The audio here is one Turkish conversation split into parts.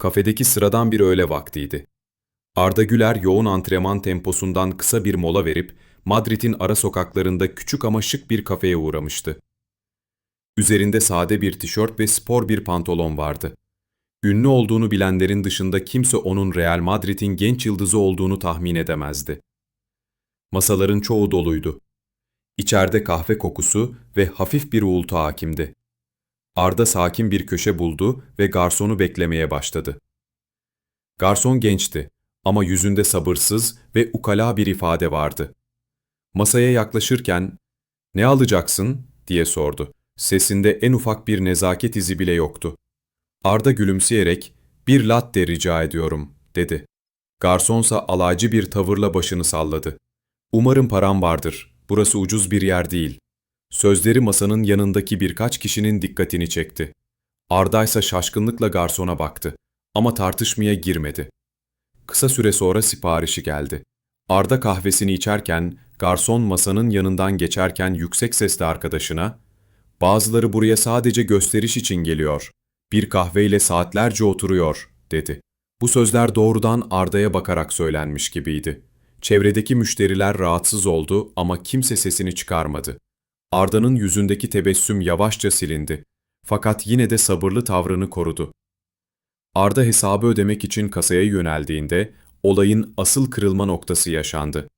Kafedeki sıradan bir öğle vaktiydi. Arda Güler yoğun antrenman temposundan kısa bir mola verip Madrid'in ara sokaklarında küçük ama şık bir kafeye uğramıştı. Üzerinde sade bir tişört ve spor bir pantolon vardı. Ünlü olduğunu bilenlerin dışında kimse onun Real Madrid'in genç yıldızı olduğunu tahmin edemezdi. Masaların çoğu doluydu. İçeride kahve kokusu ve hafif bir uğultu hakimdi. Arda sakin bir köşe buldu ve garsonu beklemeye başladı. Garson gençti ama yüzünde sabırsız ve ukala bir ifade vardı. Masaya yaklaşırken "Ne alacaksın?" diye sordu. Sesinde en ufak bir nezaket izi bile yoktu. Arda gülümseyerek "Bir latte rica ediyorum." dedi. Garsonsa alaycı bir tavırla başını salladı. "Umarım param vardır. Burası ucuz bir yer değil." Sözleri masanın yanındaki birkaç kişinin dikkatini çekti. Arda ise şaşkınlıkla garsona baktı ama tartışmaya girmedi. Kısa süre sonra siparişi geldi. Arda kahvesini içerken garson masanın yanından geçerken yüksek sesle arkadaşına ''Bazıları buraya sadece gösteriş için geliyor. Bir kahveyle saatlerce oturuyor.'' dedi. Bu sözler doğrudan Arda'ya bakarak söylenmiş gibiydi. Çevredeki müşteriler rahatsız oldu ama kimse sesini çıkarmadı. Arda'nın yüzündeki tebessüm yavaşça silindi. Fakat yine de sabırlı tavrını korudu. Arda hesabı ödemek için kasaya yöneldiğinde olayın asıl kırılma noktası yaşandı.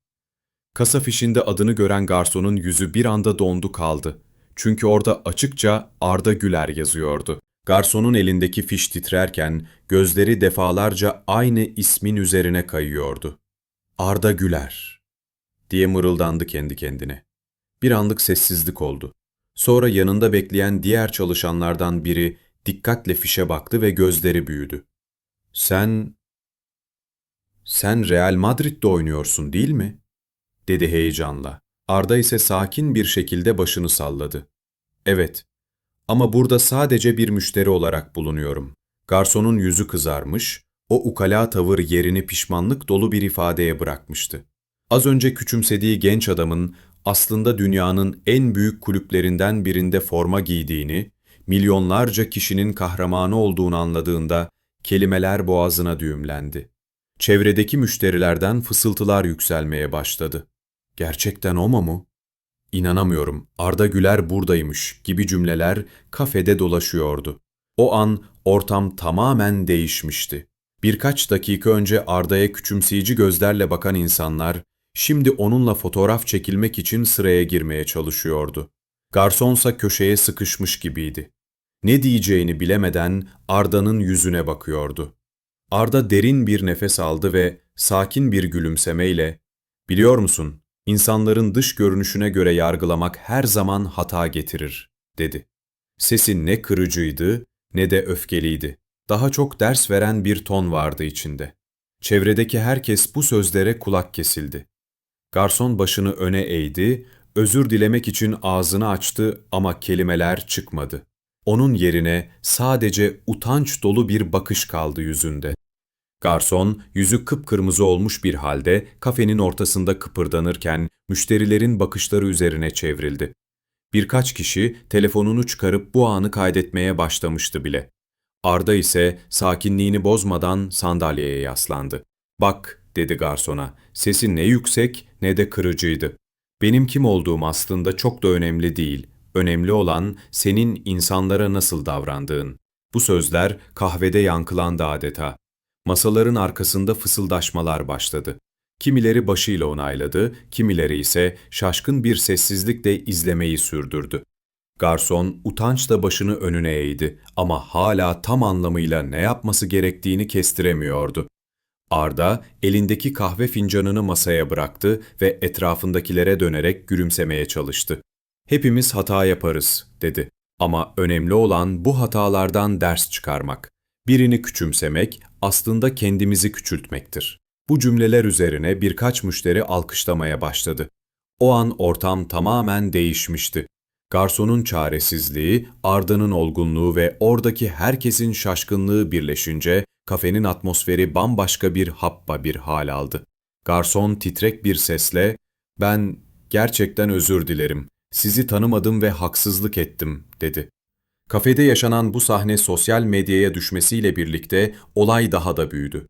Kasa fişinde adını gören garsonun yüzü bir anda dondu kaldı. Çünkü orada açıkça Arda Güler yazıyordu. Garsonun elindeki fiş titrerken gözleri defalarca aynı ismin üzerine kayıyordu. Arda Güler diye mırıldandı kendi kendine. Bir anlık sessizlik oldu. Sonra yanında bekleyen diğer çalışanlardan biri dikkatle fişe baktı ve gözleri büyüdü. Sen... Sen Real Madrid'de oynuyorsun değil mi? dedi heyecanla. Arda ise sakin bir şekilde başını salladı. Evet. Ama burada sadece bir müşteri olarak bulunuyorum. Garsonun yüzü kızarmış, o ukala tavır yerini pişmanlık dolu bir ifadeye bırakmıştı. Az önce küçümsediği genç adamın aslında dünyanın en büyük kulüplerinden birinde forma giydiğini, milyonlarca kişinin kahramanı olduğunu anladığında kelimeler boğazına düğümlendi. Çevredeki müşterilerden fısıltılar yükselmeye başladı. Gerçekten o mu mu? İnanamıyorum, Arda Güler buradaymış gibi cümleler kafede dolaşıyordu. O an ortam tamamen değişmişti. Birkaç dakika önce Arda'ya küçümseyici gözlerle bakan insanlar, şimdi onunla fotoğraf çekilmek için sıraya girmeye çalışıyordu. Garsonsa köşeye sıkışmış gibiydi. Ne diyeceğini bilemeden Arda'nın yüzüne bakıyordu. Arda derin bir nefes aldı ve sakin bir gülümsemeyle ''Biliyor musun, insanların dış görünüşüne göre yargılamak her zaman hata getirir.'' dedi. Sesi ne kırıcıydı ne de öfkeliydi. Daha çok ders veren bir ton vardı içinde. Çevredeki herkes bu sözlere kulak kesildi. Garson başını öne eğdi, özür dilemek için ağzını açtı ama kelimeler çıkmadı. Onun yerine sadece utanç dolu bir bakış kaldı yüzünde. Garson, yüzü kıpkırmızı olmuş bir halde kafenin ortasında kıpırdanırken müşterilerin bakışları üzerine çevrildi. Birkaç kişi telefonunu çıkarıp bu anı kaydetmeye başlamıştı bile. Arda ise sakinliğini bozmadan sandalyeye yaslandı. ''Bak'' dedi garsona, sesi ne yüksek ne de kırıcıydı. Benim kim olduğum aslında çok da önemli değil. Önemli olan senin insanlara nasıl davrandığın. Bu sözler kahvede yankılandı adeta. Masaların arkasında fısıldaşmalar başladı. Kimileri başıyla onayladı, kimileri ise şaşkın bir sessizlikle izlemeyi sürdürdü. Garson utançla başını önüne eğdi ama hala tam anlamıyla ne yapması gerektiğini kestiremiyordu. Arda elindeki kahve fincanını masaya bıraktı ve etrafındakilere dönerek gülümsemeye çalıştı. Hepimiz hata yaparız, dedi. Ama önemli olan bu hatalardan ders çıkarmak. Birini küçümsemek aslında kendimizi küçültmektir. Bu cümleler üzerine birkaç müşteri alkışlamaya başladı. O an ortam tamamen değişmişti. Garsonun çaresizliği, Arda'nın olgunluğu ve oradaki herkesin şaşkınlığı birleşince kafenin atmosferi bambaşka bir happa bir hal aldı. Garson titrek bir sesle, ''Ben gerçekten özür dilerim, sizi tanımadım ve haksızlık ettim.'' dedi. Kafede yaşanan bu sahne sosyal medyaya düşmesiyle birlikte olay daha da büyüdü.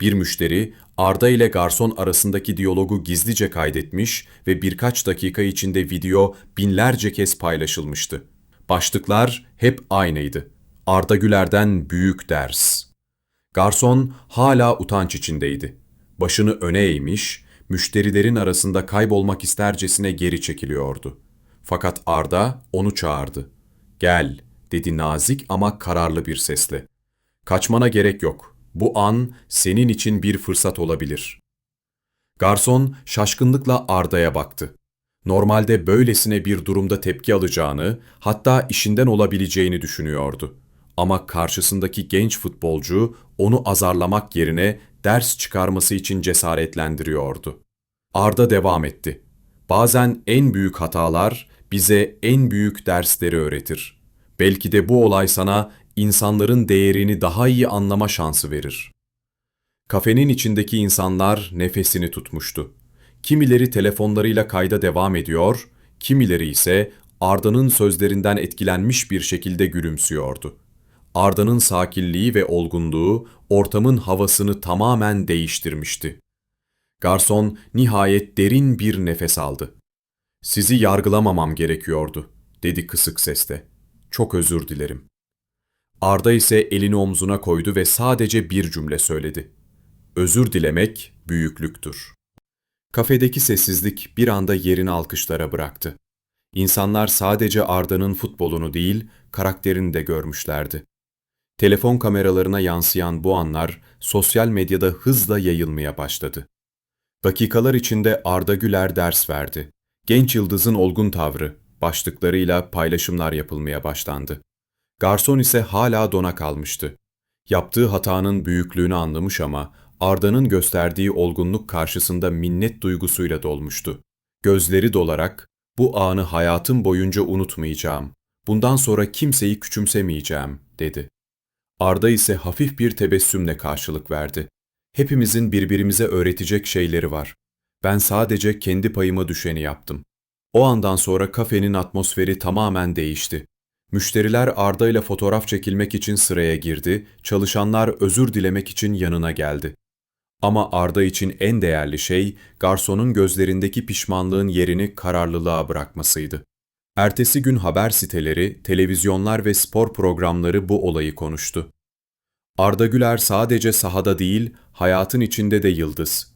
Bir müşteri Arda ile garson arasındaki diyalogu gizlice kaydetmiş ve birkaç dakika içinde video binlerce kez paylaşılmıştı. Başlıklar hep aynıydı. Arda Güler'den büyük ders. Garson hala utanç içindeydi. Başını öne eğmiş, müşterilerin arasında kaybolmak istercesine geri çekiliyordu. Fakat Arda onu çağırdı. Gel, dedi nazik ama kararlı bir sesle. Kaçmana gerek yok. Bu an senin için bir fırsat olabilir. Garson şaşkınlıkla Arda'ya baktı. Normalde böylesine bir durumda tepki alacağını, hatta işinden olabileceğini düşünüyordu. Ama karşısındaki genç futbolcu onu azarlamak yerine ders çıkarması için cesaretlendiriyordu. Arda devam etti. Bazen en büyük hatalar bize en büyük dersleri öğretir. Belki de bu olay sana insanların değerini daha iyi anlama şansı verir. Kafenin içindeki insanlar nefesini tutmuştu. Kimileri telefonlarıyla kayda devam ediyor, kimileri ise Arda'nın sözlerinden etkilenmiş bir şekilde gülümsüyordu. Arda'nın sakinliği ve olgunluğu ortamın havasını tamamen değiştirmişti. Garson nihayet derin bir nefes aldı. Sizi yargılamamam gerekiyordu, dedi kısık sesle. Çok özür dilerim. Arda ise elini omzuna koydu ve sadece bir cümle söyledi. Özür dilemek büyüklüktür. Kafedeki sessizlik bir anda yerini alkışlara bıraktı. İnsanlar sadece Arda'nın futbolunu değil, karakterini de görmüşlerdi. Telefon kameralarına yansıyan bu anlar sosyal medyada hızla yayılmaya başladı. Dakikalar içinde Arda Güler ders verdi. Genç yıldızın olgun tavrı, başlıklarıyla paylaşımlar yapılmaya başlandı. Garson ise hala dona kalmıştı. Yaptığı hatanın büyüklüğünü anlamış ama Arda'nın gösterdiği olgunluk karşısında minnet duygusuyla dolmuştu. Gözleri dolarak, bu anı hayatım boyunca unutmayacağım, bundan sonra kimseyi küçümsemeyeceğim, dedi. Arda ise hafif bir tebessümle karşılık verdi. Hepimizin birbirimize öğretecek şeyleri var. Ben sadece kendi payıma düşeni yaptım. O andan sonra kafenin atmosferi tamamen değişti. Müşteriler Arda ile fotoğraf çekilmek için sıraya girdi, çalışanlar özür dilemek için yanına geldi. Ama Arda için en değerli şey, garsonun gözlerindeki pişmanlığın yerini kararlılığa bırakmasıydı. Ertesi gün haber siteleri, televizyonlar ve spor programları bu olayı konuştu. Arda Güler sadece sahada değil, hayatın içinde de yıldız.